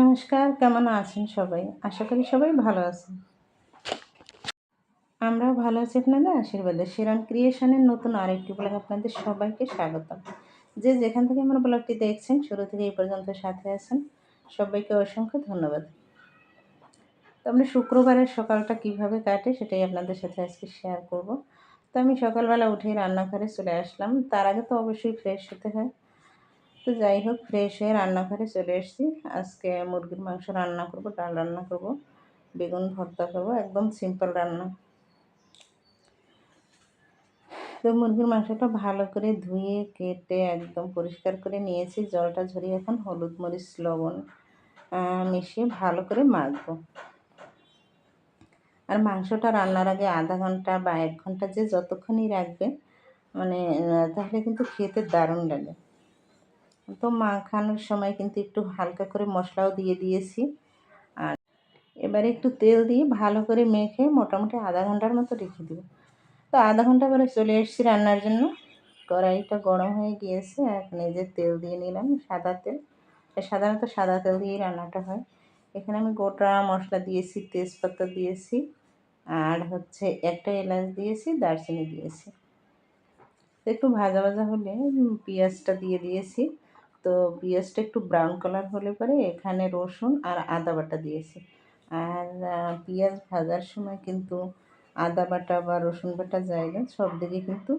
নমস্কার, কেমন আছেন সবাই? আশা করি সবাই ভালো আছেন। আমরাও ভালো আছি আপনাদের আশীর্বাদে। শিরন ক্রিয়েশনের নতুন আরেকটি ব্লগ আপনাদের সবাইকে স্বাগতম। যে যেখান থেকে আমার ব্লগটি দেখছেন, শুরু থেকে এই পর্যন্ত সাথে আছেন, সবাইকে অসংখ্য ধন্যবাদ। তো আমরা শুক্রবারের সকালটা কীভাবে কাটে সেটাই আপনাদের সাথে আজকে শেয়ার করব। তো আমি সকালবেলা উঠে রান্নাঘরে চলে আসলাম। তার আগে তো অবশ্যই ফ্রেশ হতে হয়। তো যাই হোক ফ্রেশ হয়ে রান্নাঘরে চলে এসেছি। আজকে মুরগির মাংস রান্না করব, ডাল রান্না করব, বেগুন ভর্তা করব, একদম সিম্পল রান্না। তো মুরগির মাংসটা ভালো করে ধুয়ে, কেটে, একদম পরিষ্কার করে নিয়েছি। জলটা ঝরিয়ে এখন হলুদ মরিচ, লবণ মিশিয়ে ভালো করে মাখবো। আর মাংসটা রান্নার আগে আধা ঘণ্টা বা এক ঘণ্টা যে যতক্ষণই রাখবে মানে তাহলে কিন্তু খেতে দারুণ লাগে। তো মাখানোর সময় কিন্তু একটু হালকা করে মশলাও দিয়ে দিয়েছি। আর এবারে একটু তেল দিয়ে ভালো করে মেখে মোটামুটি আধা ঘণ্টার মতো রেখে দেবো। তো আধা ঘণ্টা পরে চলে এসেছি রান্নার জন্য। কড়াইটা গরম হয়ে গিয়েছে, এখন এই যে তেল দিয়ে নিলাম, সাদা তেল। সাধারণত সাদা তেল দিয়েই রান্নাটা হয়। এখানে আমি গোটা মশলা দিয়েছি, তেজপাতা দিয়েছি, আর হচ্ছে একটা এলাচ দিয়েছি, দারচিনি দিয়েছি। একটু ভাজা ভাজা হলে পেঁয়াজটা দিয়ে দিয়েছি। তো পেঁয়াজটা একটু ব্রাউন কালার হলে পরে এখানে রসুন আর আদা বাটা দিয়েছি। আর পেঁয়াজ ভাজার সময় কিন্তু আদা বাটা বা রসুন বাটা জায়গা সব দিকে কিন্তু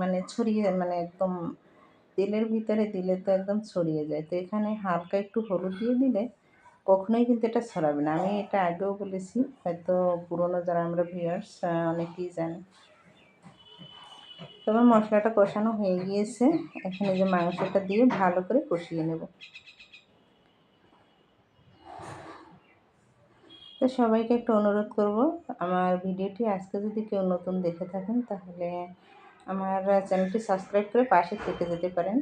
মানে ছড়িয়ে মানে একদম তেলের ভিতরে দিলে তো একদম ছড়িয়ে যায়। তো এখানে হালকা একটু হলুদ দিয়ে দিলে কখনোই কিন্তু এটা ছড়াবে না। আমি এটা আগেও বলেছি, হয়তো পুরনো যারা আমরা ভিউয়ার্স অনেকেই জানে। তবে মশলাটা কষানো হয়ে গিয়েছে। এখানে যে মাংসটা দিয়ে ভালো করে কষিয়ে নেব। তো সবাইকে একটু অনুরোধ করব, আমার ভিডিওটি আজকে যদি কেউ নতুন দেখে থাকেন, তাহলে আমার চ্যানেলটি সাবস্ক্রাইব করে পাশে থেকে যেতে পারেন।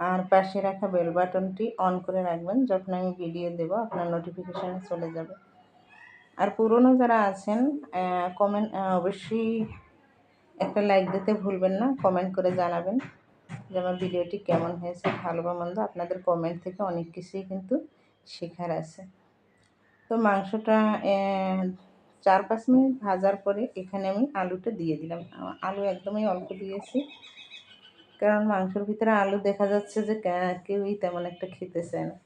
আর পাশে রাখা বেল বাটনটি অন করে রাখবেন, যখন আমি ভিডিও দেব, আপনার নোটিফিকেশানে চলে যাবে। আর পুরনো যারা আছেন কমেন্ট অবশ্যই একটা লাইক দিতে ভুলবেন না কমেন্ট করে জানাবেন যে আমার ভিডিওটি কেমন হয়েছে, ভালো বা মন্দ। আপনাদের কমেন্ট থেকে অনেক কিছুই কিন্তু শেখার আছে। তো মাংসটা চার পাঁচ মিনিট ভাজার পরে এখানে আমি আলুটা দিয়ে দিলাম। আলু একদমই অল্প দিয়েছি, কারণ মাংসের ভিতরে আলু দেখা যাচ্ছে যে কেউই তেমন একটা খেতে চায় না।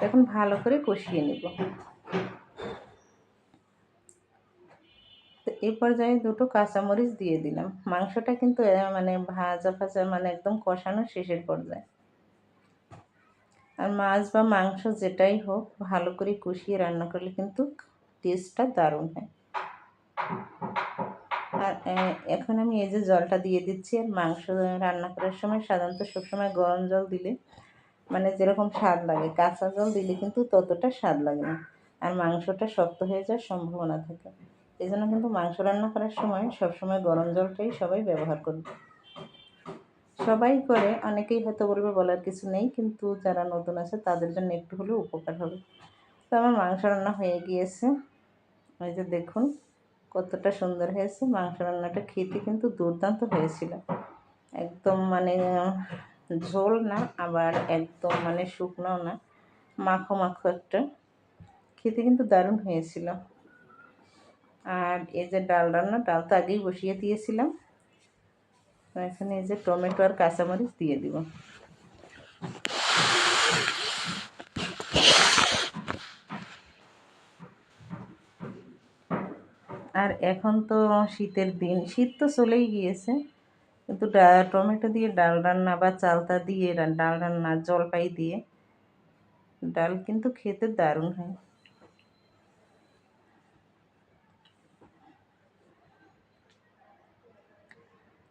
এখন ভালো করে কষিয়ে নেব। এই পর্যায়ে দুটো কাঁচামরিচ দিয়ে দিলাম। মাংসটা কিন্তু মানে ভাজা ভাজা মানে একদম কষানো শেষের পর্যায়ে। আর মাছ বা মাংস যেটাই হোক, ভালো করে কষিয়ে রান্না করলে কিন্তু টেস্টটা দারুণ হয়। আর এখন আমি এই যে জলটা দিয়ে দিচ্ছি, আর মাংস রান্না করার সময় সাধারণত সবসময় গরম জল দিলে মানে যেরকম স্বাদ লাগে, কাঁচা জল দিলে কিন্তু ততটা স্বাদ লাগে না। আর মাংসটা শক্ত হয়ে যাওয়ার সম্ভাবনা থাকে। এই জন্য কিন্তু মাংস রান্না করার সময় সবসময় গরম জলটাই সবাই ব্যবহার করবে। সবাই করে, অনেকেই হয়তো বলবে বলার কিছু নেই, কিন্তু যারা নতুন আছে তাদের জন্য একটু হলেও উপকার হবে। তো আমার মাংস রান্না হয়ে গিয়েছে। ওই যে দেখুন, কতটা সুন্দর হয়েছে। মাংস রান্নাটা খেতে কিন্তু দুর্দান্ত হয়েছিল। একদম মানে ঝোল না, আবার একদম মানে শুকনো না, মাখো মাখো একটা। খেতে কিন্তু দারুণ হয়েছিল। আর এই যে ডাল রান্না, ডাল তো আগেই বসিয়ে দিয়েছিলাম। এখানে এই যে টমেটো আর কাঁচামরিচ দিয়ে দিব। আর এখন তো শীতের দিন, শীত তো চলেই গিয়েছে। কিন্তু টমেটো দিয়ে ডাল রান্না বা চালতা দিয়ে ডাল রান্না, জলপাই দিয়ে, ডাল কিন্তু খেতে দারুণ হয়।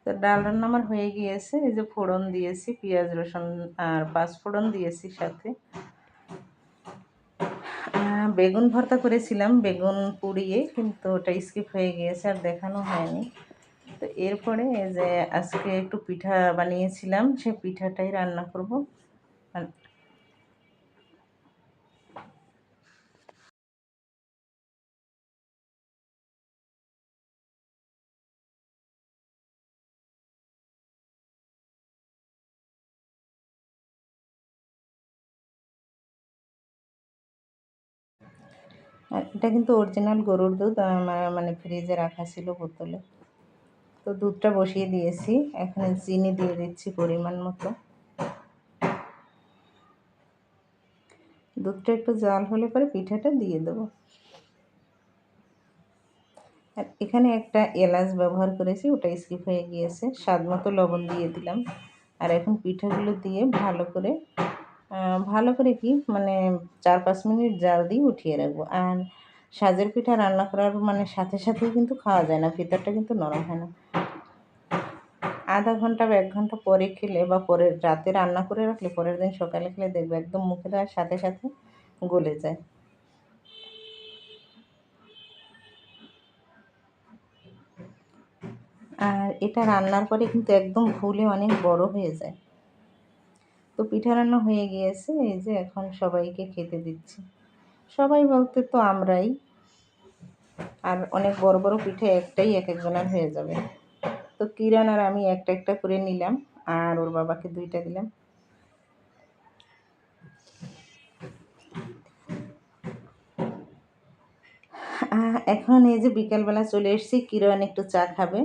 তো ডাল রান্না আমার হয়ে গিয়েছে। এই যে ফোড়ন দিয়েছি, পেঁয়াজ, রসুন আর পাঁচ ফোড়ন দিয়েছি সাথে। বেগুন ভর্তা করেছিলাম, বেগুন পুড়িয়ে, কিন্তু ওটা স্কিপ হয়ে গিয়েছে আর দেখানো হয়নি। তো এরপরে যে আজকে একটু পিঠা বানিয়েছিলাম সে পিঠাটাই রান্না করব। এটা কিন্তু অরিজিনাল গরুর দুধ মানে ফ্রিজে রাখা ছিল বোতলে। তো দুধটা বসিয়ে দিয়েছি, এখানে চিনি দিয়ে দিচ্ছি পরিমাণ মতো। দুধটা একটু জাল হলে পরে পিঠাটা দিয়ে দেবো। আর এখানে একটা এলাচ ব্যবহার করেছি, ওটা স্কিপ হয়ে গিয়েছে। স্বাদ মতো লবণ দিয়ে দিলাম। আর এখন পিঠাগুলো দিয়ে ভালো করে ভালো করে কি মানে চার পাঁচ মিনিট জাল দিয়ে উঠিয়ে রাখব। আর সাজের পিঠা রান্না করার মানে সাথে সাথেই কিন্তু খাওয়া যায় না, ভিতরটা কিন্তু নরম হয় না। আধা ঘণ্টা বা এক ঘণ্টা পরে খেলে বা পরের রাতে রান্না করে রাখলে, পরের দিন সকালে খেলে দেখবে একদম মুখে দেওয়ার সাথে সাথে গলে যায়। আর এটা রান্নার পরে কিন্তু একদম ফুলে অনেক বড় হয়ে যায়। তো পিঠা রান্না হয়ে গিয়েছে, এই যে এখন সবাইকে খেতে দিচ্ছি। সবাই বলতে তো আমরাই, আর অনেক বড় বড় পিঠে একটাই এক একজনের হয়ে যাবে। তো কিরণ আর আমি একটা একটা করে নিলাম, আর ওর বাবাকে দুইটা দিলাম। এখন এই যে বিকালবেলা চলে এসেছি, কিরণ একটু চা খাবে।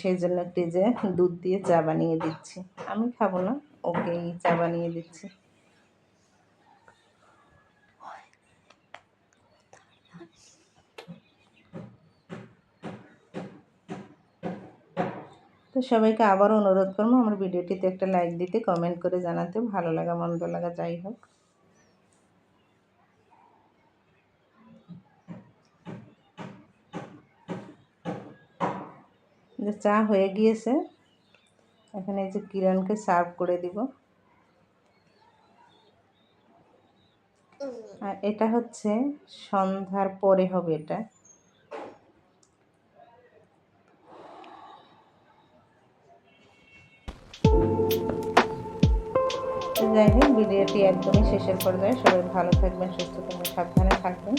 সেই জন্য একটু যে দুধ দিয়ে চা বানিয়ে দিচ্ছি। আমি খাব না। ওকে এই চা বানিয়ে দিচ্ছি। তো সবাইকে আবারও অনুরোধ করব, আমার ভিডিওটিতে একটা লাইক দিতে, কমেন্ট করে জানাতে, ভালো লাগা, মন্দ লাগা, যাই হোক। যে চা হয়ে গিয়েছে এখানে এই যে কিরণকে সার্ভ করে দিব। আর এটা হচ্ছে সন্ধ্যার পরে হবে এটা। যাই হোক, ভিডিওটি একদমই শেষের পর্যায়ে। সবাই ভালো থাকবেন, সুস্থ থাকবেন, সাবধানে থাকবেন।